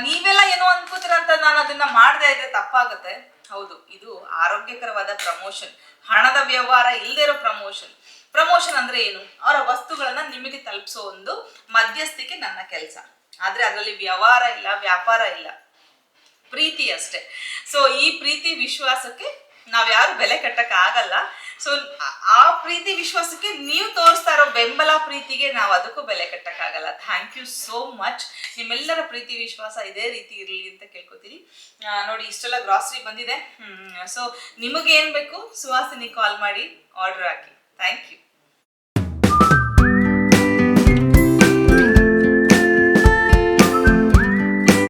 ನೀವೆಲ್ಲ ಏನೋ ಅನ್ಕೋತೀರ ಅಂತ ನಾನು ಅದನ್ನ ಮಾಡದೇ ಇದ್ರೆ ತಪ್ಪಾಗುತ್ತೆ. ಹೌದು, ಇದು ಆರೋಗ್ಯಕರವಾದ ಪ್ರಮೋಷನ್. ಹಣದ ವ್ಯವಹಾರ ಇಲ್ಲದೆ ಇರೋ ಪ್ರಮೋಷನ್. ಪ್ರಮೋಷನ್ ಅಂದ್ರೆ ಏನು? ಅವರ ವಸ್ತುಗಳನ್ನ ನಿಮಗೆ ತಲುಪಿಸೋ ಒಂದು ಮಧ್ಯಸ್ಥಿಕೆ ನನ್ನ ಕೆಲಸ. ಆದ್ರೆ ಅದರಲ್ಲಿ ವ್ಯವಹಾರ ಇಲ್ಲ, ವ್ಯಾಪಾರ ಇಲ್ಲ. ಪ್ರೀತಿ ಅಷ್ಟೇ. ಸೊ ಈ ಪ್ರೀತಿ ವಿಶ್ವಾಸಕ್ಕೆ ನಾವ್ಯಾರು ಬೆಲೆ ಕಟ್ಟಕ್ಕಾಗಲ್ಲ. ಆಗಲ್ಲ ಸೊ ಆ ಪ್ರೀತಿ ವಿಶ್ವಾಸಕ್ಕೆ ನೀವು ತೋರಿಸ್ತಾ ಇರೋ ಬೆಂಬಲ ಪ್ರೀತಿಗೆ ನಾವು ಅದಕ್ಕೂ ಬೆಲೆ ಕಟ್ಟಕ್ಕಾಗಲ್ಲ. ಥ್ಯಾಂಕ್ ಯು ಸೋ ಮಚ್ ನಿಮ್ಮೆಲ್ಲರ ಪ್ರೀತಿ ವಿಶ್ವಾಸ ಇದೇ ರೀತಿ ಇರಲಿ ಅಂತ ಕೇಳ್ಕೊತೀನಿ ನೋಡಿ, ಇಷ್ಟೆಲ್ಲ ಗ್ರಾಸರಿ ಬಂದಿದೆ. ಸೊ ನಿಮಗೆ ಏನ್ ಬೇಕು? ಸುವಾಸಿನಿ ಕಾಲ್ ಮಾಡಿ ಆರ್ಡರ್ ಹಾಕಿ. Thank you